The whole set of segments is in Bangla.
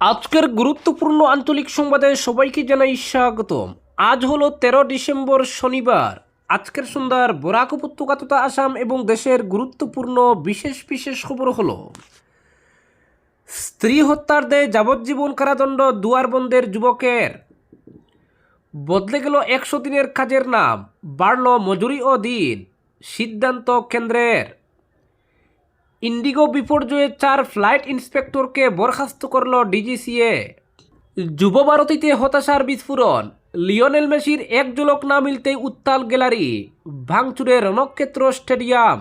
আজকের গুরুত্বপূর্ণ আঞ্চলিক সংবাদে সবাইকে জানাই স্বাগতম। আজ হলো তেরো ডিসেম্বর শনিবার। আজকের সন্ধ্যার বরাক উপত্যকা তথা আসাম এবং দেশের গুরুত্বপূর্ণ বিশেষ বিশেষ খবর হলো, স্ত্রী হত্যার দেয় যাবজ্জীবন কারাদণ্ড দুয়ারবন্দের যুবকের। বদলে গেল একশো দিনের কাজের নাম, বাড়ল মজুরি ও দিন। সিদ্ধান্ত কেন্দ্রের। ইন্ডিগো বিপর্যয়ে চার ফ্লাইট ইন্সপেক্টরকে বরখাস্ত করল ডিজিসিএ। যুব ভারতীতে হতাশার বিস্ফোরণ। লিওনেল মেসির এক ঝলক না মিলতেই উত্তাল গ্যালারি, ভাঙচুরে রণক্ষেত্র স্টেডিয়াম।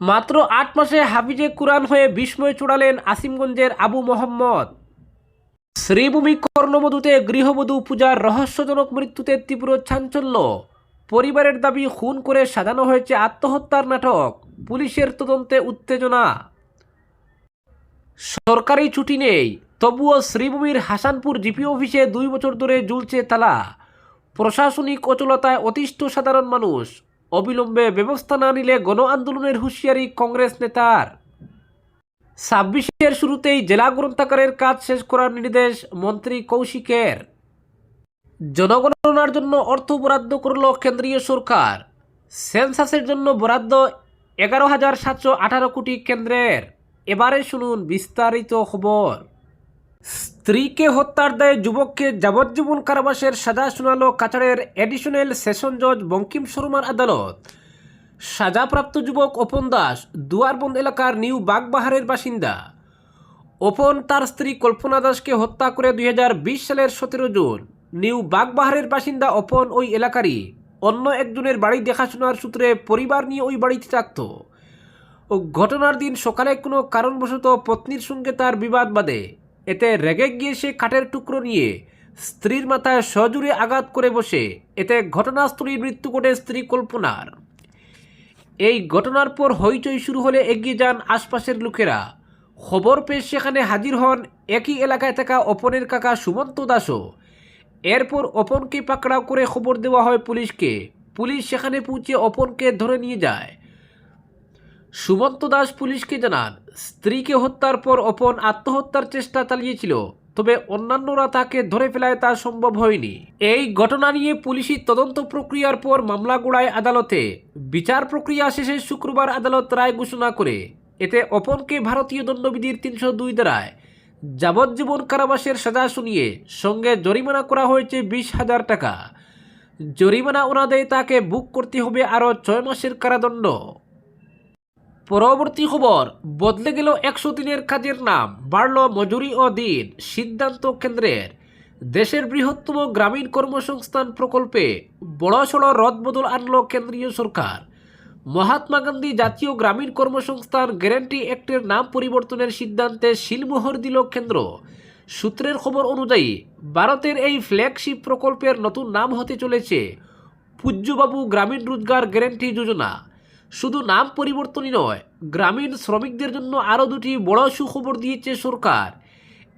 মাত্র আট মাসে হাফিজে কুরআন হয়ে বিস্ময় চূড়ালেন আসিমগঞ্জের আবু মোহাম্মদ। শ্রীভূমি কর্ণমধুতে গৃহবধূ পূজার রহস্যজনক মৃত্যুতে তীব্র চাঞ্চল্য। পরিবারের দাবি খুন করে সাজানো হয়েছে আত্মহত্যার নাটক। পুলিশের তদন্তে উত্তেজনা। সরকারি ছুটি নেই তবুও শ্রীভূমির হাসানপুর জিপি অফিসে দুই বছর ধরে ঝুলছে তালা। প্রশাসনিক অচলতায় অতিষ্ঠ সাধারণ মানুষ, অবিলম্বে ব্যবস্থা না নিলে গণ আন্দোলনের হুঁশিয়ারি কংগ্রেস নেতার। ছাব্বিশের শুরুতেই জেলা গ্রন্থাগারের কাজ শেষ করার নির্দেশ মন্ত্রী কৌশিকের। জনগণনার জন্য অর্থ বরাদ্দ করল কেন্দ্রীয় সরকার। সেন্সাসের জন্য বরাদ্দ এগারো হাজার সাতশো আঠারো কোটি কেন্দ্রের। এবারে শুনুন বিস্তারিত খবর। স্ত্রীকে হত্যার দায়ে যুবককে যাবজ্জীবন কারাবাসের সাজা শোনালো কাছাড়ের অ্যাডিশনাল সেশন জজ বঙ্কিম শর্মার আদালত। সাজাপ্রাপ্ত যুবক অপন দাস দুয়ারবন্দ এলাকার নিউ বাগবাহারের বাসিন্দা। অপন তার স্ত্রী কল্পনা দাসকে হত্যা করে দুই হাজার বিশ সালের সতেরো জুন নিউ বাগবাহারের বাসিন্দা অপন ওই এলাকারই। অন্য একজনের বাড়ি দেখাশোনার সূত্রে পরিবার নিয়ে ওই বাড়িতে থাকত। ঘটনার দিন সকালে কোনো কারণবশত পত্নীর সঙ্গে তার বিবাদ বাঁধে। এতে রেগে গিয়ে সে কাঠের টুকরো নিয়ে স্ত্রীর মাথায় সজুরে আঘাত করে বসে। এতে ঘটনাস্থলেই মৃত্যু ঘটে স্ত্রী কল্পনার। এই ঘটনার পর হইচই শুরু হলে এগিয়ে যান আশপাশের লোকেরা। খবর পেয়ে সেখানে হাজির হন একই এলাকায় থাকা অপনের কাকা সুমন্ত দাসও। এরপর অপনকে পাকড়াও করে খবর দেওয়া হয় পুলিশকে। পুলিশ সেখানে পৌঁছে অপনকে ধরে নিয়ে যায়। সুমন্ত দাস পুলিশকে জানান, স্ত্রীকে হত্যার পর অপন আত্মহত্যার চেষ্টা চালিয়েছিল, তবে অন্যান্যরা তাকে ধরে ফেলায় তা সম্ভব হয়নি। এই ঘটনা নিয়ে পুলিশি তদন্ত প্রক্রিয়ার পর মামলা গোড়ায় আদালতে। বিচার প্রক্রিয়া শেষে শুক্রবার আদালত রায় ঘোষণা করে, এতে অপনকে ভারতীয় দণ্ডবিধির তিনশো দুই ধারায় যাবজ্জীবন কারাবাসের সাজা শুনিয়ে সঙ্গে জরিমানা করা হয়েছে বিশ হাজার টাকা। জরিমানা ওনাদেয় তাকে বুক করতে হবে আরও ছয় মাসের কারাদণ্ড। পরবর্তী খবর, বদলে গেল একশো দিনের কাজের নাম, বাড়ল মজুরি ও দিন, সিদ্ধান্ত কেন্দ্রের। দেশের বৃহত্তম গ্রামীণ কর্মসংস্থান প্রকল্পে বড়সড় রদবদল আনল কেন্দ্রীয় সরকার। মহাত্মা গান্ধী জাতীয় গ্রামীণ কর্মসংস্থান গ্যারান্টি অ্যাক্টের নাম পরিবর্তনের সিদ্ধান্তে শিলমোহর দিল কেন্দ্র। সূত্রের খবর অনুযায়ী, ভারতের এই ফ্ল্যাগশিপ প্রকল্পের নতুন নাম হতে চলেছে পূজ্যবাবু গ্রামীণ রোজগার গ্যারান্টি যোজনা। শুধু নাম পরিবর্তনই নয়, গ্রামীণ শ্রমিকদের জন্য আরও দুটি বড় সুখবর দিয়েছে সরকার।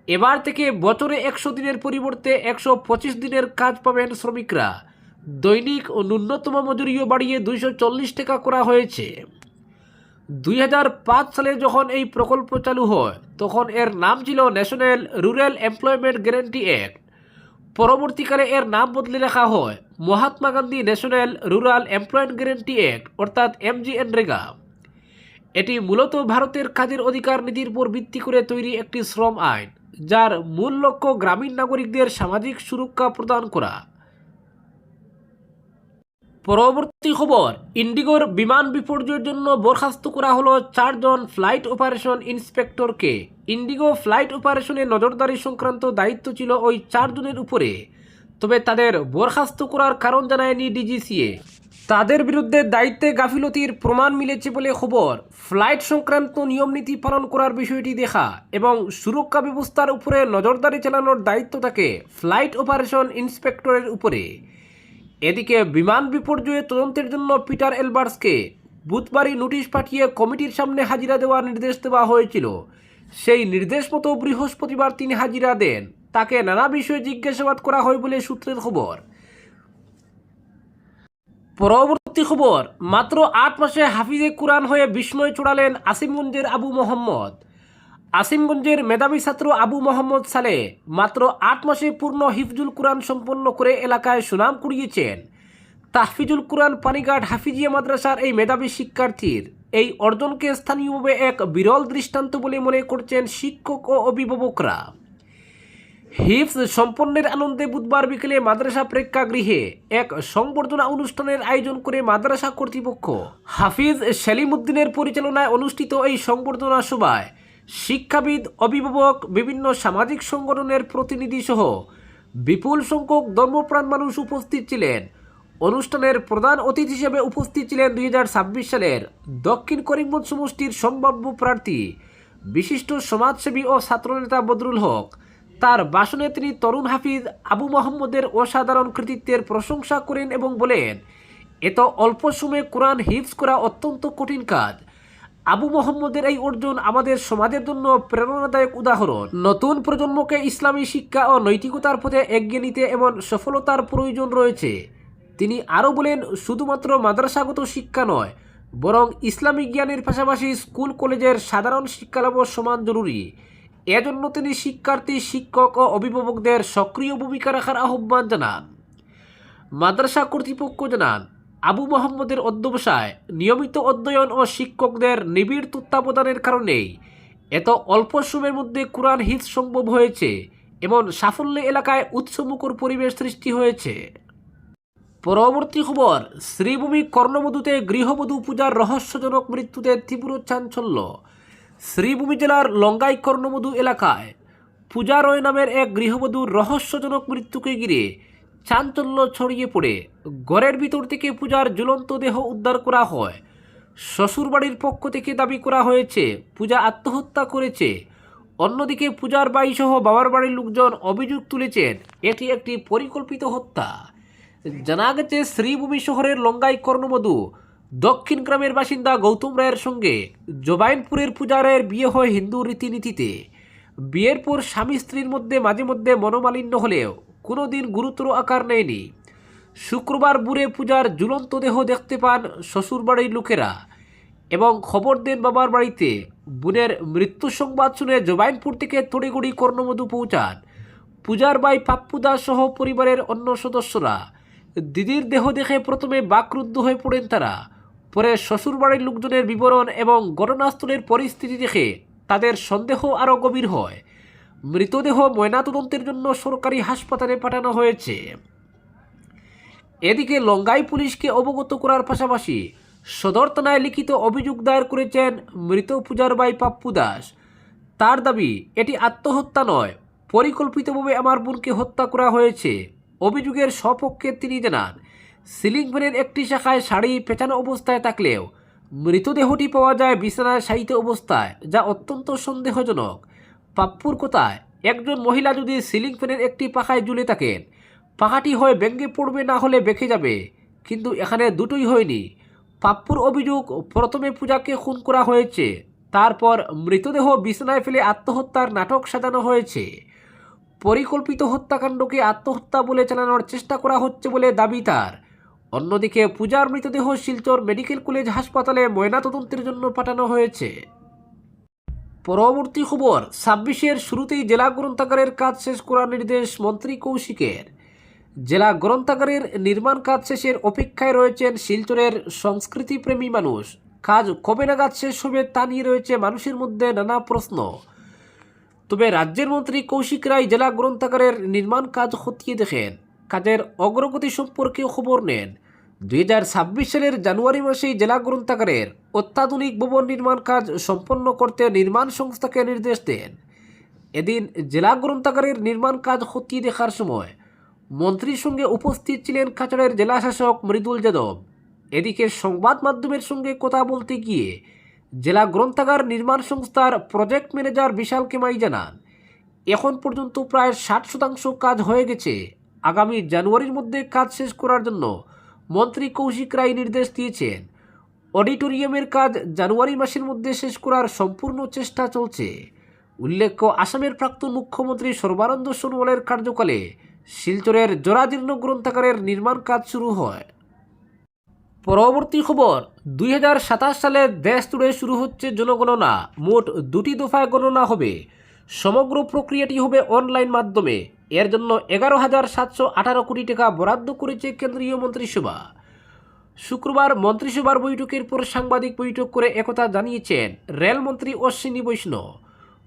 এবার থেকে বছরে একশো দিনের পরিবর্তে একশো পঁচিশ দিনের কাজ পাবেন শ্রমিকরা। দৈনিক ও ন্যূনতম মজুরিও বাড়িয়ে দুইশো চল্লিশ টাকা করা হয়েছে। দুই হাজার পাঁচ সালে যখন এই প্রকল্প চালু হয়, তখন এর নাম ছিল national rural employment guarantee act পরবর্তীকালে এর নাম বদলে রাখা হয় Mahatma Gandhi national rural employment guarantee act অর্থাৎ এমজিএনরেগা এটি মূলত ভারতের কাজের অধিকার নীতির উপর ভিত্তি করে তৈরি একটি শ্রম আইন, যার মূল লক্ষ্য গ্রামীণ নাগরিকদের সামাজিক সুরক্ষা প্রদান করা। পরবর্তী খবর, ইন্ডিগোর বিমান বিপর্যয়ের জন্য বরখাস্ত করা হলো চারজন ফ্লাইট অপারেশন ইন্সপেক্টরকে। ইন্ডিগো ফ্লাইট অপারেশনে নজরদারি সংক্রান্ত দায়িত্ব ছিল ওই চারজনের উপরে। তবে তাদের বরখাস্ত করার কারণ জানায়নি ডিজিসিএ। তাদের বিরুদ্ধে দায়িত্বে গাফিলতির প্রমাণ মিলেছে বলে খবর। ফ্লাইট সংক্রান্ত নিয়মনীতি পালন করার বিষয়টি দেখা এবং সুরক্ষা ব্যবস্থার উপরে নজরদারি চালানোর দায়িত্ব থাকে ফ্লাইট অপারেশন ইন্সপেক্টরের উপরে। এদিকে বিমান বিপর্যয়ে তদন্তের জন্য পিটার এলবার্সকে বুধবারই নোটিশ পাঠিয়ে কমিটির সামনে হাজিরা দেওয়ার নির্দেশ দেওয়া হয়েছিল। সেই নির্দেশ মতো বৃহস্পতিবার তিনি হাজিরা দেন। তাকে নানা বিষয়ে জিজ্ঞাসাবাদ করা হয় বলে সূত্রের খবর। পরবর্তী খবর, মাত্র আট মাসে হাফিজে কুরআন হয়ে বিস্ময় চড়ালেন আসিমগঞ্জের আবু মোহাম্মদ। আসিমগঞ্জের মেধাবী ছাত্র আবু মোহাম্মদ সালে মাত্র আট মাসে পূর্ণ হিফজুল কোরআন সম্পন্ন করে এলাকায় সুনাম কুড়িয়েছেন। তাহফিজুল কোরআন পানিঘাট হাফিজিয়া মাদ্রাসার এই মেধাবী শিক্ষার্থীর এই অর্জনকে স্থানীয়ভাবে এক বিরল দৃষ্টান্ত বলে মনে করছেন শিক্ষক ও অভিভাবকরা। হিফস সম্পন্নের আনন্দে বুধবার বিকেলে মাদ্রাসা প্রেক্ষাগৃহে এক সংবর্ধনা অনুষ্ঠানের আয়োজন করে মাদ্রাসা কর্তৃপক্ষ হাফিজ সেলিম উদ্দিনের পরিচালনায় অনুষ্ঠিত এই সংবর্ধনা সভায় শিক্ষাবিদ, অভিভাবক, বিভিন্ন সামাজিক সংগঠনের প্রতিনিধি সহ বিপুল সংখ্যক ধর্মপ্রাণ মানুষ উপস্থিত ছিলেন। অনুষ্ঠানের প্রধান অতিথি হিসেবে উপস্থিত ছিলেন দুই হাজার ছাব্বিশ সালের দক্ষিণ করিমগঞ্জ সমষ্টির সম্ভাব্য প্রার্থী, বিশিষ্ট সমাজসেবী ও ছাত্রনেতা বদরুল হক। তার তিনি তরুণ হাফিজ আবু মোহাম্মদের অসাধারণ কৃতিত্বের প্রশংসা করেন এবং বলেন এত অল্প সময়ে কোরআন হিফজ করা অত্যন্ত কঠিন কাজ। আবু মোহাম্মদের এই অর্জন আমাদের সমাজের জন্য প্রেরণাদায়ক উদাহরণ। নতুন প্রজন্মকে ইসলামী শিক্ষা ও নৈতিকতার পথে এগিয়ে নিতে এমন সফলতার প্রয়োজন রয়েছে। তিনি আরও বলেন, শুধুমাত্র মাদ্রাসাগত শিক্ষা নয়, বরং ইসলামী জ্ঞানের পাশাপাশি স্কুল, কলেজের সাধারণ শিক্ষালাভও সমান জরুরি। এজন্য তিনি শিক্ষার্থী, শিক্ষক ও অভিভাবকদের সক্রিয় ভূমিকা রাখার আহ্বান জানান। মাদ্রাসা কর্তৃপক্ষ জানান আবু মোহাম্মদের অধ্যবসায় নিয়মিত অধ্যয়ন ও শিক্ষকদের নিবিড় তত্ত্বাবধানের কারণেই এত অল্প সময়ের মধ্যে কোরআন হিত সম্ভব হয়েছে এমন সাফল্য এলাকায় উৎসমুখর পরিবেশ সৃষ্টি হয়েছে। পরবর্তী খবর, শ্রীভূমি কর্ণবধূতে গৃহবধূ পূজার রহস্যজনক মৃত্যুতে তীব্র চাঞ্চল্য। শ্রীভূমি জেলার লঙ্গাই কর্ণবধূ এলাকায় পূজা রয় নামের এক গৃহবধূর রহস্যজনক মৃত্যুকে ঘিরে চাঞ্চল্য ছড়িয়ে পড়ে। ঘরের ভিতর থেকে পূজার জ্বলন্ত দেহ উদ্ধার করা হয়। শ্বশুরবাড়ির পক্ষ থেকে দাবি করা হয়েছে, পূজা আত্মহত্যা করেছে। অন্যদিকে পূজার বাড়ি সহ বাবার বাড়ির লোকজন অভিযোগ তুলেছেন, এটি একটি পরিকল্পিত হত্যা। জানা গেছে, শ্রীভূমি শহরের লঙ্গাই কর্ণমধু, দক্ষিণ গ্রামের বাসিন্দা গৌতম রায়ের সঙ্গে জোবাইনপুরের পূজা রায়ের বিয়ে হয় হিন্দু রীতিনীতিতে। বিয়ের পর স্বামী স্ত্রীর মধ্যে মাঝে মধ্যে মনোমালিন্য হলেও কোনো দিন গুরুতর আকার নেয়নি। শুক্রবার বুড়ে পূজার ঝুলন্ত দেহ দেখতে পান শ্বশুরবাড়ির লোকেরা এবং খবর দেন বাবার বাড়িতে। বোনের মৃত্যু সংবাদ শুনে জোবাইনপুর থেকে তড়িগড়ি কর্ণমধু পৌঁছান। পূজার বাই পাপ্পু দাস সহ পরিবারের অন্য সদস্যরা। দিদির দেহ দেখে প্রথমে বাকরুদ্ধ হয়ে পড়েন তারা। পরে শ্বশুরবাড়ির লোকজনের বিবরণ এবং ঘটনাস্থলের পরিস্থিতি দেখে তাদের সন্দেহ আরও গভীর হয়। মৃতদেহ ময়নাতদন্তের জন্য সরকারি হাসপাতালে পাঠানো হয়েছে। এদিকে লঙ্গাই পুলিশকে অবগত করার পাশাপাশি সদর থানায় লিখিত অভিযোগ দায়ের করেছেন মৃত পূজার বাই পাপ্পু দাস। তার দাবি, এটি আত্মহত্যা নয়, পরিকল্পিতভাবে আমার বোনকে হত্যা করা হয়েছে। অভিযোগের সপক্ষে তিনি জানান, সিলিং ফ্যানের একটি শাখায় শাড়ি পেঁচানো অবস্থায় থাকলেও মৃতদেহটি পাওয়া যায় বিছানায় শায়িত অবস্থায়, যা অত্যন্ত সন্দেহজনক। পাপ্পুর কথায়? একজন মহিলা যদি সিলিং ফ্যানের একটি পাখায় ঝুলে থাকেন, পাখাটি হয় ব্যঙ্গে পড়বে না হলে বেঁকে যাবে। কিন্তু এখানে দুটোই হয়নি। পাপ্পুর অভিযোগ, প্রথমে পূজাকে খুন করা হয়েছে, তারপর মৃতদেহ বিছানায় ফেলে আত্মহত্যার নাটক সাজানো হয়েছে। পরিকল্পিত হত্যাকাণ্ডকে আত্মহত্যা বলে চালানোর চেষ্টা করা হচ্ছে বলে দাবি তার। অন্যদিকে পূজার মৃতদেহ শিলচর মেডিকেল কলেজ হাসপাতালে ময়নাতদন্তের জন্য পাঠানো হয়েছে। পরবর্তী খবর, ছাব্বিশের শুরুতেই জেলা গ্রন্থাগারের কাজ শেষ করার নির্দেশ মন্ত্রী কৌশিকের। জেলা গ্রন্থাগারের নির্মাণ কাজ শেষের অপেক্ষায় রয়েছেন শিলচরের সংস্কৃতিপ্রেমী মানুষ। কাজ কবে নাগাদ শেষ হবে তা নিয়ে রয়েছে মানুষের মধ্যে নানা প্রশ্ন। তবে রাজ্যের মন্ত্রী কৌশিক রায় জেলা গ্রন্থাগারের নির্মাণ কাজ খতিয়ে দেখেন। কাজের অগ্রগতি সম্পর্কে খবর নেন। দুই হাজার ছাব্বিশ সালের জানুয়ারি মাসেই জেলা গ্রন্থাগারের অত্যাধুনিক ভবন নির্মাণ কাজ সম্পন্ন করতে নির্মাণ সংস্থাকে নির্দেশ দেন। এদিন জেলা গ্রন্থাগারের নির্মাণ কাজ খতিয়ে দেখার সময় মন্ত্রীর সঙ্গে উপস্থিত ছিলেন কাছাড়ের জেলা শাসক মৃদুল যাদব। এদিকে সংবাদ মাধ্যমের সঙ্গে কথা বলতে গিয়ে জেলা গ্রন্থাগার নির্মাণ সংস্থার প্রজেক্ট ম্যানেজার বিশাল কেমাই জানান, এখন পর্যন্ত প্রায় ষাট শতাংশ কাজ হয়ে গেছে। আগামী জানুয়ারির মধ্যে কাজ শেষ করার জন্য মন্ত্রী কৌশিক রায় নির্দেশ দিয়েছেন। অডিটোরিয়ামের কাজ জানুয়ারি মাসের মধ্যে শেষ করার সম্পূর্ণ চেষ্টা চলছে। উল্লেখ্য, আসামের প্রাক্তন মুখ্যমন্ত্রী সর্বানন্দ সোনোয়ালের কার্যকালে শিলচরের জরাজীর্ণ গ্রন্থাগারের নির্মাণ কাজ শুরু হয়। পরবর্তী খবর, দুই হাজার সাতাশ সালে দেশ জুড়ে শুরু হচ্ছে জনগণনা। মোট দুটি দফায় গণনা হবে। সমগ্র প্রক্রিয়াটি হবে অনলাইন মাধ্যমে। এর জন্য এগারো হাজার সাতশো আঠারো কোটি টাকা বরাদ্দ করেছে কেন্দ্রীয় মন্ত্রিসভা। শুক্রবার মন্ত্রিসভার বৈঠকের পর সাংবাদিক বৈঠক করে একথা জানিয়েছেন রেলমন্ত্রী অশ্বিনী বৈষ্ণব।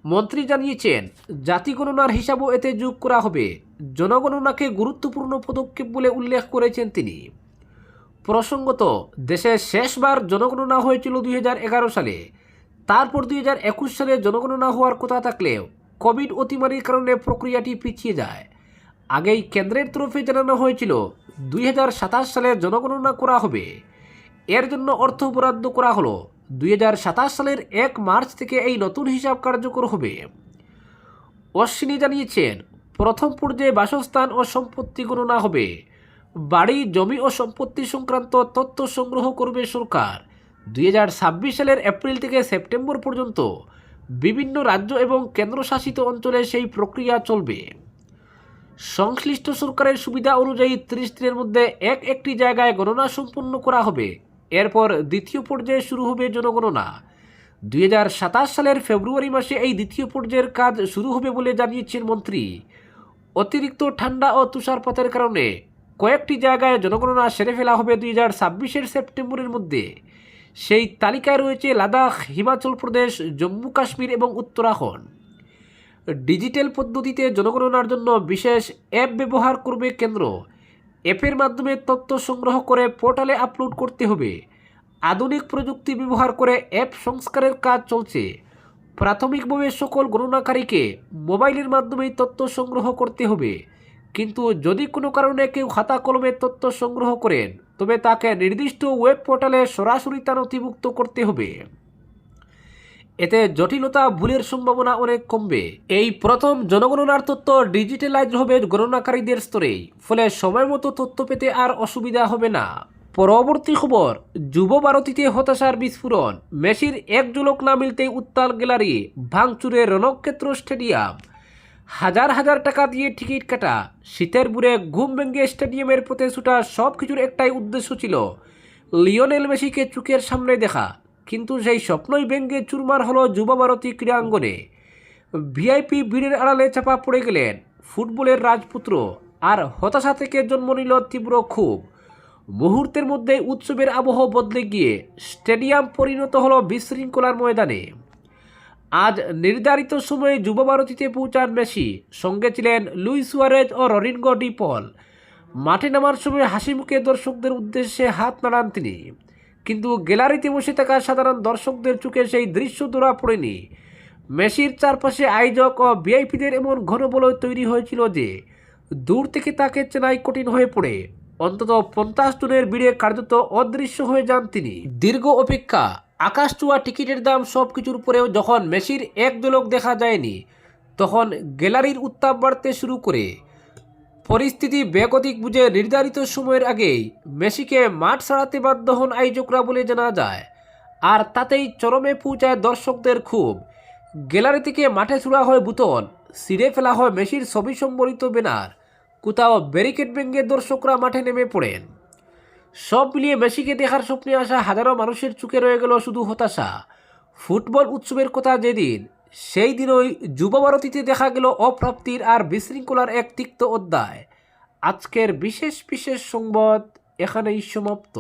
মন্ত্রী জানিয়েছেন জাতি গণনার হিসাবও এতে যোগ করা হবে। জনগণনাকে গুরুত্বপূর্ণ পদক্ষেপ বলে উল্লেখ করেছেন তিনি। প্রসঙ্গত দেশে শেষবার জনগণনা হয়েছিল দুই হাজার এগারো সালে। তারপর দুই হাজার একুশ সালে জনগণনা হওয়ার কথা থাকলেও কোভিড অতিমারির কারণে প্রক্রিয়াটি পিছিয়ে যায়। আগেই কেন্দ্রের তরফে জানানো হয়েছিল, দুই হাজার সাতাশ সালে জনগণনা করা হবে। এর জন্য অর্থ বরাদ্দ করা হলো, দুই হাজার সাতাশ সালের এক মার্চ থেকে এই নতুন হিসাব কার্যকর হবে। অশ্বিনী জানিয়েছেন, প্রথম পর্যায়ে বাসস্থান ও সম্পত্তি গণনা হবে। বাড়ি, জমি ও সম্পত্তি সংক্রান্ত তথ্য সংগ্রহ করবে সরকার। দুই হাজার ছাব্বিশ সালের এপ্রিল থেকে সেপ্টেম্বর পর্যন্ত বিভিন্ন রাজ্য এবং কেন্দ্রশাসিত অঞ্চলে সেই প্রক্রিয়া চলবে। সংশ্লিষ্ট সরকারের সুবিধা অনুযায়ী ত্রিশ দিনের মধ্যে এক একটি জায়গায় গণনা সম্পন্ন করা হবে। এরপর দ্বিতীয় পর্যায়ে শুরু হবে জনগণনা। দু হাজার সাতাশ সালের ফেব্রুয়ারি মাসে এই দ্বিতীয় পর্যায়ের কাজ শুরু হবে বলে জানিয়েছেন মন্ত্রী। অতিরিক্ত ঠান্ডা ও তুষারপাতের কারণে কয়েকটি জায়গায় জনগণনা সেরে ফেলা হবে দুই হাজার সেপ্টেম্বরের মধ্যে। সেই তালিকায় রয়েছে লাদাখ, হিমাচল প্রদেশ, জম্মু কাশ্মীর এবং উত্তরাখণ্ড। ডিজিটাল পদ্ধতিতে জনগণনার জন্য বিশেষ অ্যাপ ব্যবহার করবে কেন্দ্র। অ্যাপের মাধ্যমে তথ্য সংগ্রহ করে পোর্টালে আপলোড করতে হবে। আধুনিক প্রযুক্তি ব্যবহার করে অ্যাপ সংস্কারের কাজ চলছে। প্রাথমিকভাবে সকল গণনাকারীকে মোবাইলের মাধ্যমেই তথ্য সংগ্রহ করতে হবে। কিন্তু যদি কোনো কারণে কেউ খাতা কলমে তথ্য সংগ্রহ করেন তবে তাকে নির্দিষ্ট ওয়েব পোর্টালে সরাসরি তা নথিভুক্ত করতে হবে। এতে জটিলতা, ভুলের সম্ভাবনা অনেক কমবে। এই প্রথম জনগণনার তথ্য ডিজিটালাইজ হবে গণনাকারীদের স্তরেই ফলে সময় মতো তথ্য পেতে আর অসুবিধা হবে না। পরবর্তী খবর, যুব ভারতীতে হতাশার বিস্ফোরণ। মেসির এক ঝলক না মিলতেই উত্তাল গ্যালারি ভাঙচুরে রণক্ষেত্র স্টেডিয়াম। হাজার হাজার টাকা দিয়ে টিকিট কাটা, শীতের বুড়ে ঘুম ভেঙে স্টেডিয়ামের পথে ছুটা সব কিছুর একটাই উদ্দেশ্য ছিল লিওনেল মেসিকে চোখের সামনে দেখা। কিন্তু সেই স্বপ্নই ভেঙ্গে চুরমার হলো যুব ভারতী ক্রীড়াঙ্গনে ভিআইপি ভিড়ের আড়ালে চাপা পড়ে গেলেন ফুটবলের রাজপুত্র আর হতাশা থেকে জন্ম নিল তীব্র ক্ষোভ। মুহূর্তের মধ্যে উৎসবের আবহ বদলে গিয়ে স্টেডিয়াম পরিণত হলো বিশৃঙ্খলার ময়দানে। আজ নির্ধারিত সময়ে যুব ভারতীতে পৌঁছান মেসি। সঙ্গে ছিলেন লুই সুয়ারেজ ও ররিনগো ডি পল। মাঠে নামার সময় হাসি মুখে দর্শকদের উদ্দেশ্যে হাত নাড়ান তিনি। কিন্তু গ্যালারিতে বসে থাকা সাধারণ দর্শকদের চোখে সেই দৃশ্য ধরা পড়েনি। মেসির চারপাশে আয়োজক ও ভিআইপিদের এমন ঘনবলয় তৈরি হয়েছিল যে, দূর থেকে তাকে চেনাই কঠিন হয়ে পড়ে। অন্তত পঞ্চাশ জনের ভিড়ে কার্যত অদৃশ্য হয়ে যান তিনি। দীর্ঘ অপেক্ষা আকাশ চুয়া টিকিটের দাম সব কিছুর পরেও যখন মেসির এক দোলক দেখা যায়নি, তখন গ্যালারির উত্তাপ বাড়তে শুরু করে। পরিস্থিতি বেগতিক বুঝে নির্ধারিত সময়ের আগেই মেসিকে মাঠ ছাড়াতে বাধ্য হন আয়োজকরা বলে জানা যায়। আর তাতেই চরমে পৌঁছায় দর্শকদের খুব গ্যালারি থেকে মাঠে ছুড়া হয় বুতল ছিঁড়ে ফেলা হয় মেসির ছবি সম্বলিত ব্যানার। কোথাও ব্যারিকেড ভেঙে দর্শকরা মাঠে নেমে পড়েন। সব মিলিয়ে মেসিকে দেখার স্বপ্নে আসা হাজারো মানুষের চোখে রয়ে গেল শুধু হতাশা। ফুটবল উৎসবের কথা যেদিন, সেই দিনই যুবভারতীতে দেখা গেল অপ্রাপ্তির আর বিশৃঙ্খলার এক তিক্ত অধ্যায়। আজকের বিশেষ বিশেষ সংবাদ এখানেই সমাপ্ত।